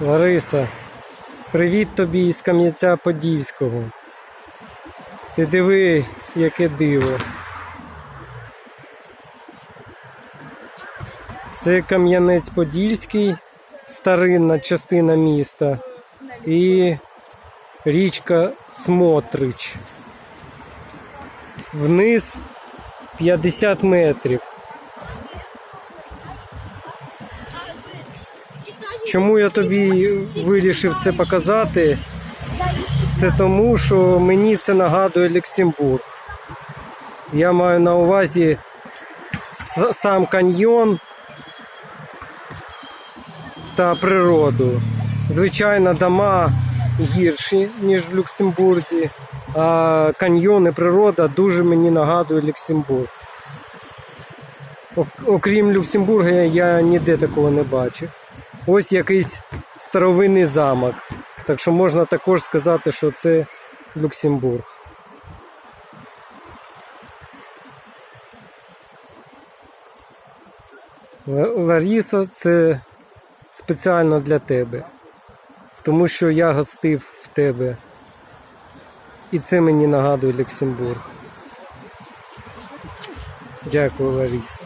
Лариса, привіт тобі із Кам'янця Подільського. Ти диви, яке диво. Це Кам'янець Подільський, старинна частина міста. І річка Смотрич. Вниз 50 метрів. Чому я тобі вирішив це показати? Це тому, що мені це нагадує Люксембург. Я маю на увазі сам каньйон та природу. Звичайно, дома гірші, ніж в Люксембурзі, а каньйон і природа дуже мені нагадує Люксембург. Окрім Люксембурга, я ніде такого не бачив. Ось якийсь старовинний замок. Так що можна також сказати, що це Люксембург. Ларіса, це спеціально для тебе. Тому що я гостив в тебе. І це мені нагадує Люксембург. Дякую, Ларіса.